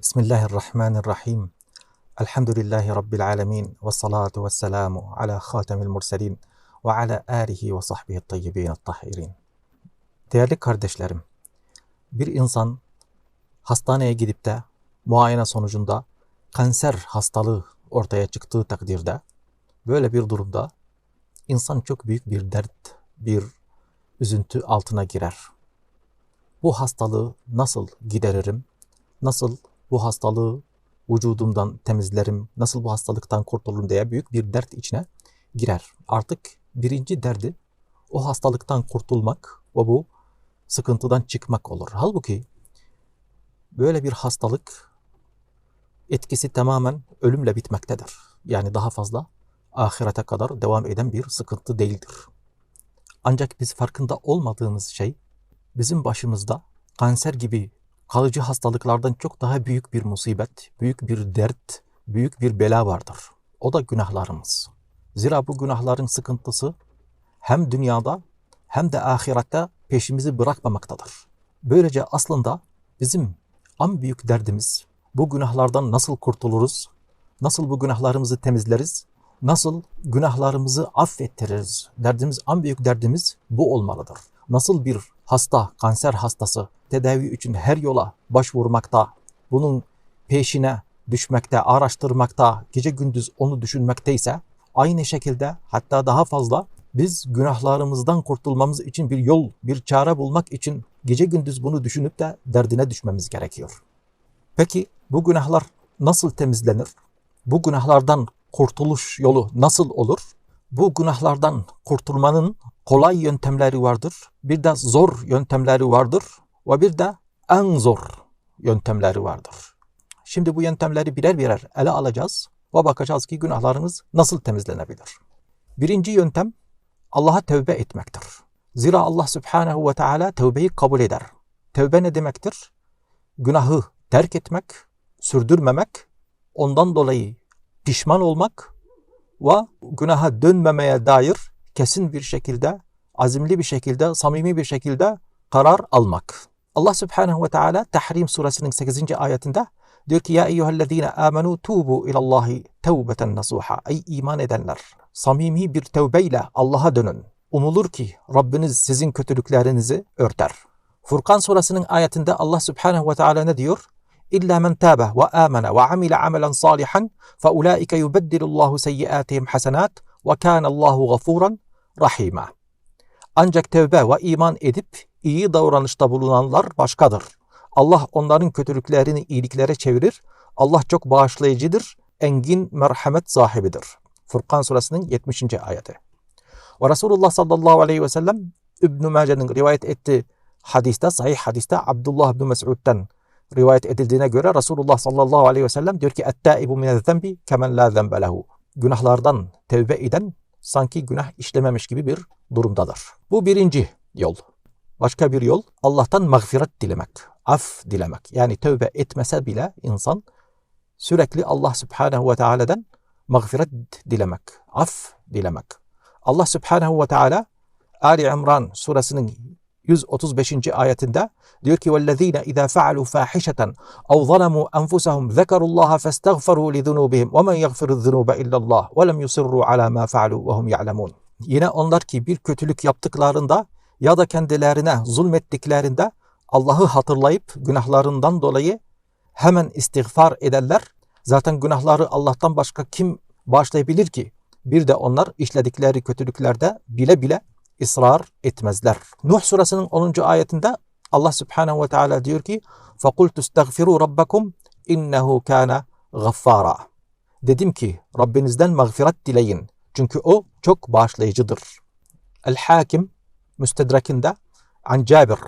Bismillahirrahmanirrahim. Elhamdülillahi Rabbil alemin. Ve salatu ve selamu ala khatemil murselin ve ala alihi ve sahbihi tayyibin tahirin. Değerli kardeşlerim, bir insan hastaneye gidip de muayene sonucunda kanser hastalığı ortaya çıktığı takdirde böyle bir durumda insan çok büyük bir dert, bir üzüntü altına girer. Bu hastalığı nasıl gideririm? Nasıl bu hastalığı vücudumdan temizlerim? Nasıl bu hastalıktan kurtulurum diye büyük bir dert içine girer. Artık birinci derdi o hastalıktan kurtulmak ve bu sıkıntıdan çıkmak olur. Halbuki böyle bir hastalık etkisi tamamen ölümle bitmektedir. Yani daha fazla ahirete kadar devam eden bir sıkıntı değildir. Ancak biz farkında olmadığımız şey bizim başımızda kanser gibi kalıcı hastalıklardan çok daha büyük bir musibet, büyük bir dert, büyük bir bela vardır. O da günahlarımız. Zira bu günahların sıkıntısı hem dünyada hem de ahirette peşimizi bırakmamaktadır. Böylece aslında bizim en büyük derdimiz bu günahlardan nasıl kurtuluruz, nasıl bu günahlarımızı temizleriz, nasıl günahlarımızı affettiririz. Derdimiz, en büyük derdimiz bu olmalıdır. Nasıl bir hasta, kanser hastası tedavi için her yola başvurmakta, bunun peşine düşmekte, araştırmakta, gece gündüz onu düşünmekteyse aynı şekilde hatta daha fazla biz günahlarımızdan kurtulmamız için bir yol, bir çare bulmak için gece gündüz bunu düşünüp de derdine düşmemiz gerekiyor. Peki bu günahlar nasıl temizlenir? Bu günahlardan kurtuluş yolu nasıl olur? Bu günahlardan kurtulmanın kolay yöntemleri vardır. Bir de zor yöntemleri vardır. Ve bir de en zor yöntemleri vardır. Şimdi bu yöntemleri birer birer ele alacağız ve bakacağız ki günahlarımız nasıl temizlenebilir. Birinci yöntem Allah'a tövbe etmektir. Zira Allah Subhanahu ve Teala tövbeyi kabul eder. Tövbe ne demektir? Günahı terk etmek, sürdürmemek, ondan dolayı pişman olmak ve günaha dönmemeye dair kesin bir şekilde, azimli bir şekilde, samimi bir şekilde karar almak. Allah Subhanahu ve Teala Tahrim suresinin 8. ayetinde diyor ki ya eyyühellezine amenu tubu ilallahi tevbeten nasuha. Ey iman edenler samimi bir tevbeyle Allah'a dönün. Umulur ki Rabbiniz sizin kötülüklerinizi örter. Furkan suresinin ayetinde Allah Subhanahu ve Teala ne diyor? İlla men tabe ve amene ve amile amelen salihan fe ulaike yubeddilullahu seyyiatihim hasenat ve kânallahu gafuran rahima. Ancak tevbe ve iman edip iyi davranışta bulunanlar başkadır. Allah onların kötülüklerini iyiliklere çevirir. Allah çok bağışlayıcıdır, engin merhamet sahibidir. Furkan suresinin 70. ayeti. Ve Resulullah sallallahu aleyhi ve sellem İbn-i Mace'nin rivayet ettiği hadiste, sahih hadiste Abdullah bin Mes'ud'den rivayet edildiğine göre Resulullah sallallahu aleyhi ve sellem diyor ki اَتَّائِبُ مِنَ الذَّنْبِ كَمَنْ لَا ذَنْبَ لَهُ Günahlardan tevbe eden sanki günah işlememiş gibi bir durumdadır. Bu birinci yol. Başka bir yol Allah'tan mağfiret dilemek, af dilemek. Yani tövbe etmese bile insan sürekli Allah Subhanahu ve Teala'dan mağfiret dilemek, af dilemek. Allah Subhanahu ve Teala Ali İmran suresinin 135. ayetinde diyor ki وَالَّذ۪ينَ اِذَا فَعَلُوا فَاحِشَةً اَوْ ظَلَمُوا أَنْفُسَهُمْ ذَكَرُوا اللّٰهَ فَاسْتَغْفَرُوا لِذُنُوبِهِمْ وَمَنْ يَغْفِرُ الذُّنُوبَ إِلَّا اللّٰهِ وَلَمْ يُصِرُّوا عَلَى مَا فَعَلُوا وَهُمْ يَعْلَمُونَ Yine onlar ki bir kötülük yaptıklarında ya da kendilerine zulmettiklerinde Allah'ı hatırlayıp günahlarından dolayı hemen istiğfar ederler. Zaten günahları Allah'tan başka kim bağışlayabilir ki? Bir de onlar işledikleri kötülüklerde bile bile ısrar etmezler. Nuh suresinin 10. ayetinde Allah Subhanahu ve Teala diyor ki: "Fakultu istagfiru rabbakum innehu kana gaffara." Dedim ki Rabbinizden mağfiret dileyin. Çünkü o çok bağışlayıcıdır. El Hakim müstedrekinde an Cabir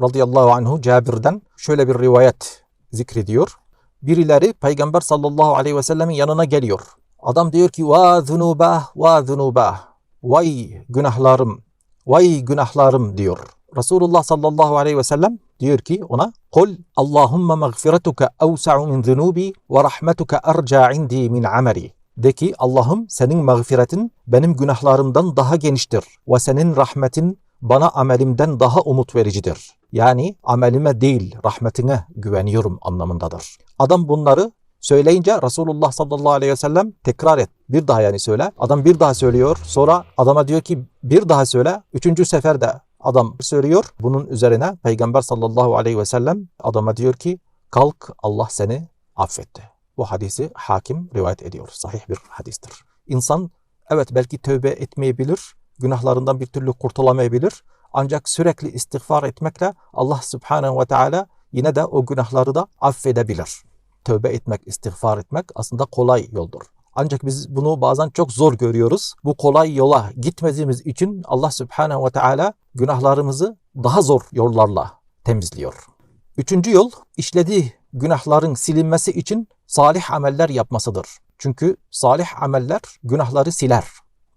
radıyallahu anhu Cabir'den şöyle bir rivayet zikrediyor. Birileri Peygamber sallallahu aleyhi ve sellemin yanına geliyor. Adam diyor ki va zunubah va zunubah vay günahlarım vay günahlarım diyor. Resulullah sallallahu aleyhi ve sellem diyor ki ona Kul Allahümme mağfiretuke evsa'u min zunubi ve rahmetuke erca indi min ameli. De ki Allah'ım senin mağfiretin benim günahlarımdan daha geniştir ve senin rahmetin bana amelimden daha umut vericidir. Yani amelime değil rahmetine güveniyorum anlamındadır. Adam bunları söyleyince Resulullah sallallahu aleyhi ve sellem tekrar et. Bir daha yani söyle. Adam bir daha söylüyor. Sonra adama diyor ki bir daha söyle. Üçüncü seferde adam söylüyor. Bunun üzerine Peygamber sallallahu aleyhi ve sellem adama diyor ki kalk Allah seni affetti. Bu hadisi hakim rivayet ediyor. Sahih bir hadistir. İnsan evet belki tövbe etmeyebilir, günahlarından bir türlü kurtulamayabilir. Ancak sürekli istiğfar etmekle Allah subhanehu ve teala yine de o günahları da affedebilir. Tövbe etmek, istiğfar etmek aslında kolay yoldur. Ancak biz bunu bazen çok zor görüyoruz. Bu kolay yola gitmediğimiz için Allah subhanehu ve teala günahlarımızı daha zor yollarla temizliyor. Üçüncü yol işlediği günahların silinmesi için salih ameller yapmasıdır. Çünkü salih ameller günahları siler.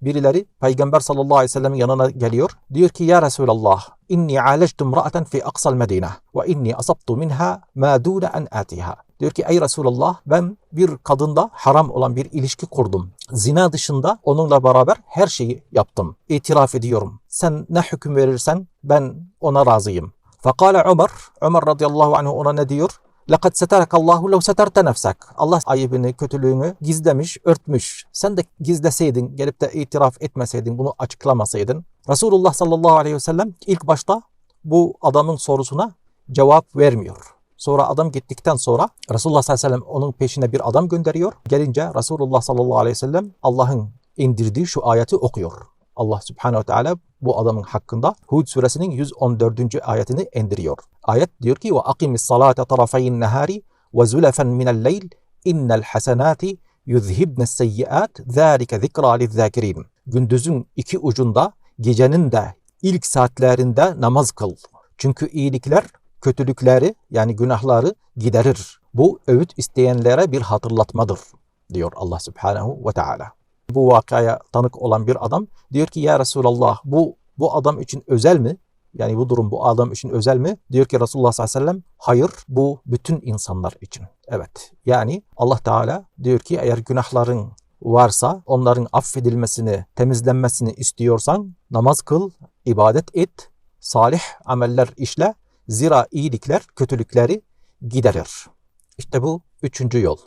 Birileri Peygamber sallallahu aleyhi ve sellemin yanına geliyor. Diyor ki ya Resulallah inni alectum ra'aten fi aksal medine ve inni asabtu minha ma dune en atiha. Diyor ki ey Resulallah ben bir kadında haram olan bir ilişki kurdum. Zina dışında onunla beraber her şeyi yaptım. İtiraf ediyorum. Sen ne hüküm verirsen ben ona razıyım. Fekale Ömer, Ömer radıyallahu anh ona ne diyor? لَقَدْ سَتَرَكَ اللّٰهُ لَوْ سَتَرْتَ نَفْسَكَ Allah ayıbını, kötülüğünü gizlemiş, örtmüş. Sen de gizleseydin, gelip de itiraf etmeseydin, bunu açıklamasaydın. Resulullah sallallahu aleyhi ve sellem ilk başta bu adamın sorusuna cevap vermiyor. Sonra adam gittikten sonra Resulullah sallallahu aleyhi ve sellem onun peşine bir adam gönderiyor. Gelince Resulullah sallallahu aleyhi ve sellem Allah'ın indirdiği şu ayeti okuyor. Allah subhanehu ve teala bu adamın hakkında Hud suresinin 114. ayetini indiriyor. Ayet diyor ki ve akimis salate tarafayn nahari ve zulefen minel leyl innel hasenati yuzhibnes seyyiat zâlike zikra lizzâkirin. Gündüzün iki ucunda gecenin de ilk saatlerinde namaz kıl. Çünkü iyilikler kötülükleri yani günahları giderir. Bu öğüt isteyenlere bir hatırlatmadır diyor Allah Subhanahu ve Teala bu vakaya tanık olan bir adam diyor ki ya Resulallah bu bu adam için özel mi? Yani bu durum bu adam için özel mi? Diyor ki Resulullah sallallahu aleyhi ve sellem hayır bu bütün insanlar için. Evet yani Allah Teala diyor ki eğer günahların varsa onların affedilmesini, temizlenmesini istiyorsan namaz kıl, ibadet et, salih ameller işle. Zira iyilikler kötülükleri giderir. İşte bu üçüncü yol.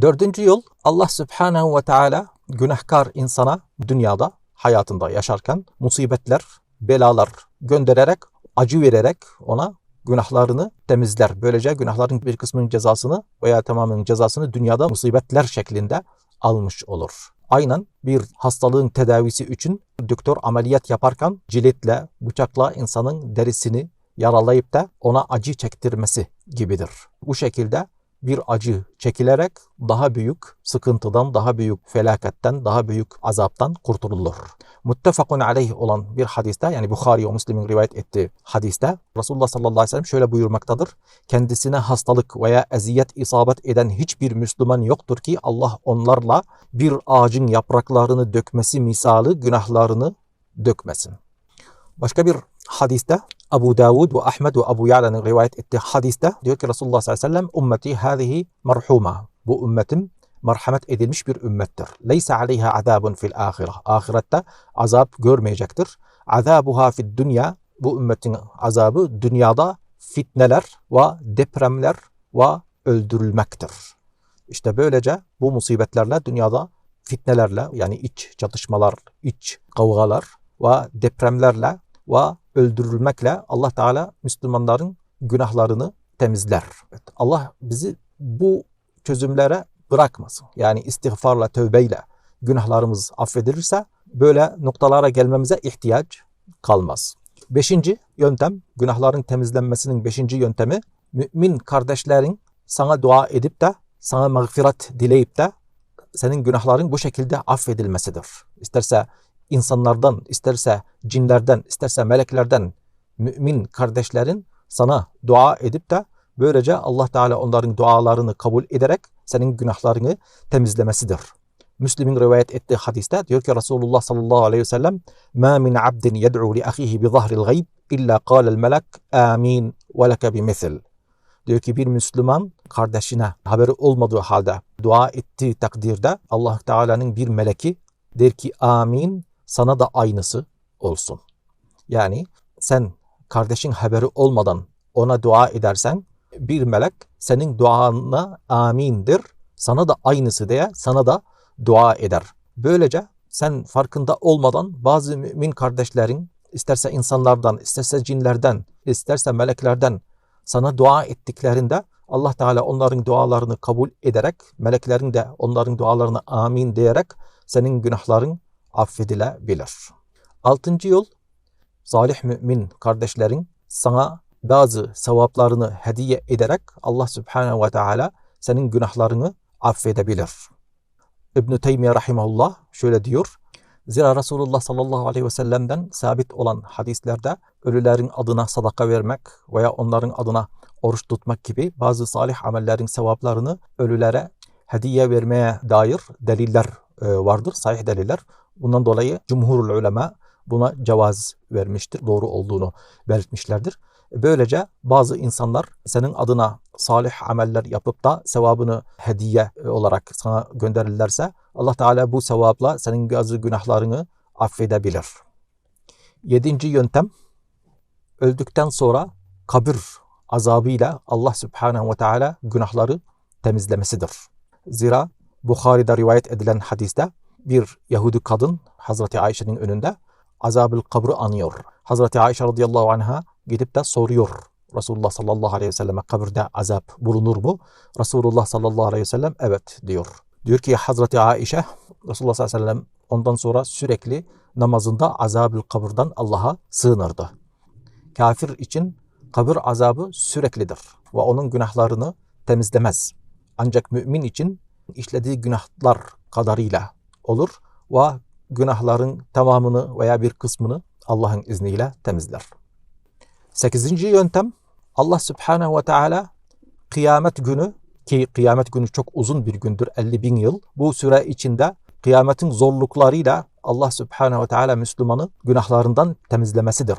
Dördüncü yol Allah Subhanahu ve Teala günahkar insana dünyada hayatında yaşarken musibetler, belalar göndererek, acı vererek ona günahlarını temizler. Böylece günahların bir kısmının cezasını veya tamamının cezasını dünyada musibetler şeklinde almış olur. Aynen bir hastalığın tedavisi için doktor ameliyat yaparken ciletle, bıçakla insanın derisini yaralayıp da ona acı çektirmesi gibidir. Bu şekilde bir acı çekilerek daha büyük sıkıntıdan, daha büyük felaketten, daha büyük azaptan kurtulur. Muttefakun aleyh olan bir hadiste yani Bukhari ve Müslim'in rivayet ettiği hadiste Resulullah sallallahu aleyhi ve sellem şöyle buyurmaktadır. Kendisine hastalık veya eziyet isabet eden hiçbir Müslüman yoktur ki Allah onlarla bir ağacın yapraklarını dökmesi misali günahlarını dökmesin. Başka bir hadiste Abu Davud ve Ahmed ve Abu Ya'la'nın rivayet ettiği hadiste diyor ki Resulullah sallallahu aleyhi ve sellem ümmeti hâzihi merhuma. Bu ümmetim merhamet edilmiş bir ümmettir. Leysa aleyha azabun fil ahire. Ahirette azap görmeyecektir. Azabuha fid dünya. Bu ümmetin azabı dünyada fitneler ve depremler ve öldürülmektir. İşte böylece bu musibetlerle dünyada fitnelerle yani iç çatışmalar, iç kavgalar ve depremlerle ve öldürülmekle Allah Teala Müslümanların günahlarını temizler. Evet, Allah bizi bu çözümlere bırakmasın. Yani istiğfarla, tövbeyle günahlarımız affedilirse böyle noktalara gelmemize ihtiyaç kalmaz. Beşinci yöntem, günahların temizlenmesinin beşinci yöntemi, mümin kardeşlerin sana dua edip de sana mağfiret dileyip de senin günahların bu şekilde affedilmesidir. İsterse insanlardan, isterse cinlerden, isterse meleklerden mümin kardeşlerin sana dua edip de böylece Allah Teala onların dualarını kabul ederek senin günahlarını temizlemesidir. Müslim'in rivayet ettiği hadiste diyor ki Resulullah sallallahu aleyhi ve sellem مَا مِنْ عَبْدٍ يَدْعُوا لِأَخِيهِ بِظَهْرِ الْغَيْبِ اِلَّا قَالَ الْمَلَكْ آمين وَلَكَ بِمِثِلٍ Diyor ki bir Müslüman kardeşine haberi olmadığı halde dua ettiği takdirde Allah Teala'nın bir meleki der ki amin sana da aynısı olsun. Yani sen kardeşin haberi olmadan ona dua edersen bir melek senin duana amindir. Sana da aynısı diye sana da dua eder. Böylece sen farkında olmadan bazı mümin kardeşlerin isterse insanlardan, isterse cinlerden, isterse meleklerden sana dua ettiklerinde Allah Teala onların dualarını kabul ederek, meleklerin de onların dualarını amin diyerek senin günahların affedilebilir. Altıncı yol, salih mümin kardeşlerin sana bazı sevaplarını hediye ederek Allah Subhanahu ve Teala senin günahlarını affedebilir. İbn-i Teymiye Rahimahullah şöyle diyor. Zira Resulullah sallallahu aleyhi ve sellem'den sabit olan hadislerde ölülerin adına sadaka vermek veya onların adına oruç tutmak gibi bazı salih amellerin sevaplarını ölülere hediye vermeye dair deliller e, vardır, sahih deliller. Bundan dolayı cumhurul ulema buna cevaz vermiştir, doğru olduğunu belirtmişlerdir. Böylece bazı insanlar senin adına salih ameller yapıp da sevabını hediye olarak sana gönderirlerse Allah Teala bu sevapla senin bazı günahlarını affedebilir. Yedinci yöntem öldükten sonra kabir azabıyla Allah Subhanahu ve Teala günahları temizlemesidir. Zira Bukhari'de rivayet edilen hadiste bir Yahudi kadın Hazreti Ayşe'nin önünde azab-ı kabrı anıyor. Hazreti Ayşe radıyallahu anha gidip de soruyor Resulullah sallallahu aleyhi ve selleme kabirde azap bulunur mu? Resulullah sallallahu aleyhi ve sellem evet diyor. Diyor ki Hazreti Aişe Resulullah sallallahu aleyhi ve sellem ondan sonra sürekli namazında azab-ı kabirden Allah'a sığınırdı. Kafir için kabir azabı süreklidir ve onun günahlarını temizlemez. Ancak mümin için işlediği günahlar kadarıyla olur ve günahların tamamını veya bir kısmını Allah'ın izniyle temizler. Sekizinci yöntem Allah Subhanahu ve Teala kıyamet günü ki kıyamet günü çok uzun bir gündür 50 bin yıl. Bu süre içinde kıyametin zorluklarıyla Allah Subhanahu ve Teala Müslümanı günahlarından temizlemesidir.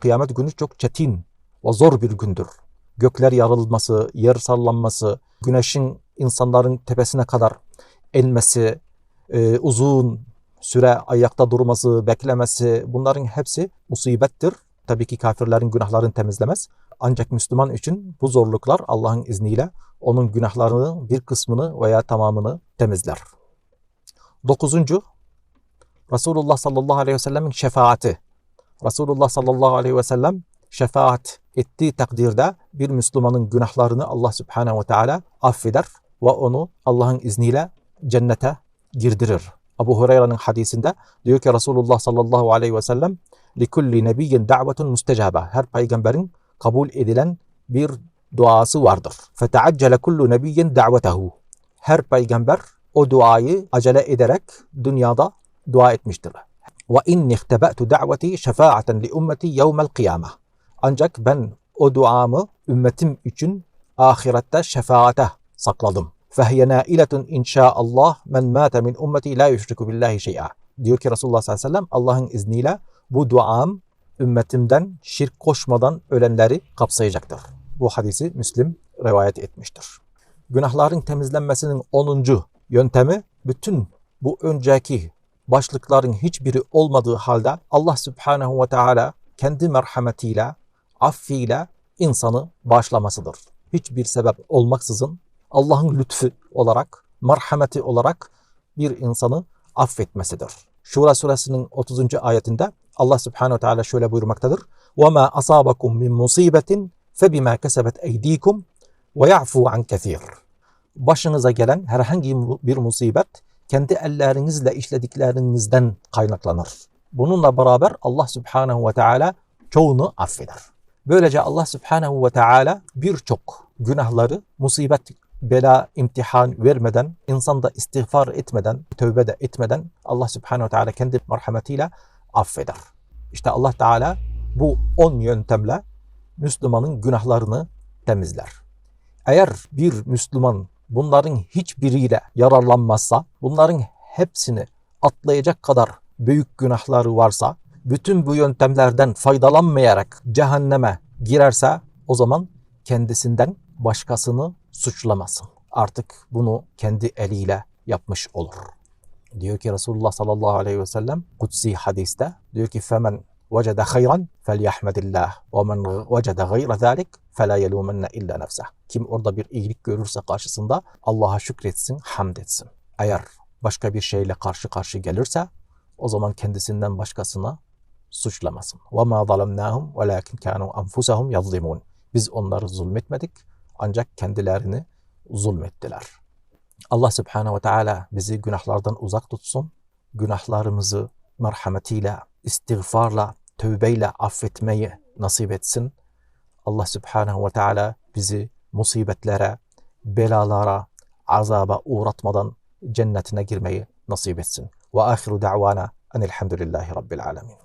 Kıyamet günü çok çetin ve zor bir gündür. Gökler yarılması, yer sallanması, güneşin insanların tepesine kadar elmesi, e, uzun süre ayakta durması, beklemesi bunların hepsi musibettir. Tabii ki kafirlerin günahlarını temizlemez. Ancak Müslüman için bu zorluklar Allah'ın izniyle onun günahlarının bir kısmını veya tamamını temizler. Dokuzuncu, Resulullah sallallahu aleyhi ve sellemin şefaati. Resulullah sallallahu aleyhi ve sellem şefaat ettiği takdirde bir Müslümanın günahlarını Allah subhanehu ve teala affeder ve onu Allah'ın izniyle cennete girdirir. Abu Hureyre'nin hadisinde diyor ki Resulullah sallallahu aleyhi ve sellem likulli nebiyyin da'vetun müstecaba. Her peygamberin kabul edilen bir duası vardır. Feteaccele kullu nebiyyin da'vetehu. Her peygamber o duayı acele ederek dünyada dua etmiştir. Ve inni ihtebe'tu da'veti şefaaten li ümmeti yevmel kıyame. Ancak ben o duamı ümmetim için ahirette şefaate sakladım. فَهِيَ نَائِلَةٌ inşaallah men mâte min ümmeti la yüşriku billahi şey'a. Diyor ki Resulullah sallallahu aleyhi ve sellem Allah'ın izniyle bu duam ümmetimden şirk koşmadan ölenleri kapsayacaktır. Bu hadisi Müslim rivayet etmiştir. Günahların temizlenmesinin 10. yöntemi bütün bu önceki başlıkların hiçbiri olmadığı halde Allah Subhanahu ve Teala kendi merhametiyle, affiyle insanı bağışlamasıdır. Hiçbir sebep olmaksızın Allah'ın lütfu olarak, merhameti olarak bir insanı affetmesidir. Şura suresinin 30. ayetinde Allah Subhanahu Teala şöyle buyurmaktadır. وَمَا أَصَابَكُم مِّن مُّصِيبَةٍ فَبِمَا كَسَبَتْ اَيْد۪يكُمْ وَيَعْفُوا عَنْ كَثِيرٍ Başınıza gelen herhangi bir musibet kendi ellerinizle işlediklerinizden kaynaklanır. Bununla beraber Allah Subhanahu ve Teala çoğunu affeder. Böylece Allah Subhanahu ve Teala birçok günahları musibet bela, imtihan vermeden, insan da istiğfar etmeden, tövbe de etmeden Allah Subhanahu Teala kendi merhametiyle affeder. İşte Allah Teala bu on yöntemle Müslümanın günahlarını temizler. Eğer bir Müslüman bunların hiçbiriyle yararlanmazsa, bunların hepsini atlayacak kadar büyük günahları varsa, bütün bu yöntemlerden faydalanmayarak cehenneme girerse o zaman kendisinden başkasını suçlamasın. Artık bunu kendi eliyle yapmış olur. Diyor ki Resulullah sallallahu aleyhi ve sellem kutsi hadiste diyor ki femen vecede hayran felyahmedillah ve men vecede gayre zalik fela yelumenne illa nefseh. Kim orada bir iyilik görürse karşısında Allah'a şükretsin, hamd etsin. Eğer başka bir şeyle karşı karşı gelirse o zaman kendisinden başkasına suçlamasın. وَمَا ظَلَمْنَاهُمْ وَلَاكِنْ كَانُوا أَنْفُسَهُمْ يَظْلِمُونَ Biz onları zulmetmedik ancak kendilerini zulmettiler. Allah Subhanahu ve Teala bizi günahlardan uzak tutsun. Günahlarımızı merhametiyle, istiğfarla, tövbeyle affetmeyi nasip etsin. Allah Subhanahu ve Teala bizi musibetlere, belalara, azaba uğratmadan cennetine girmeyi nasip etsin. Ve ahiru da'vana enelhamdülillahi rabbil alemin.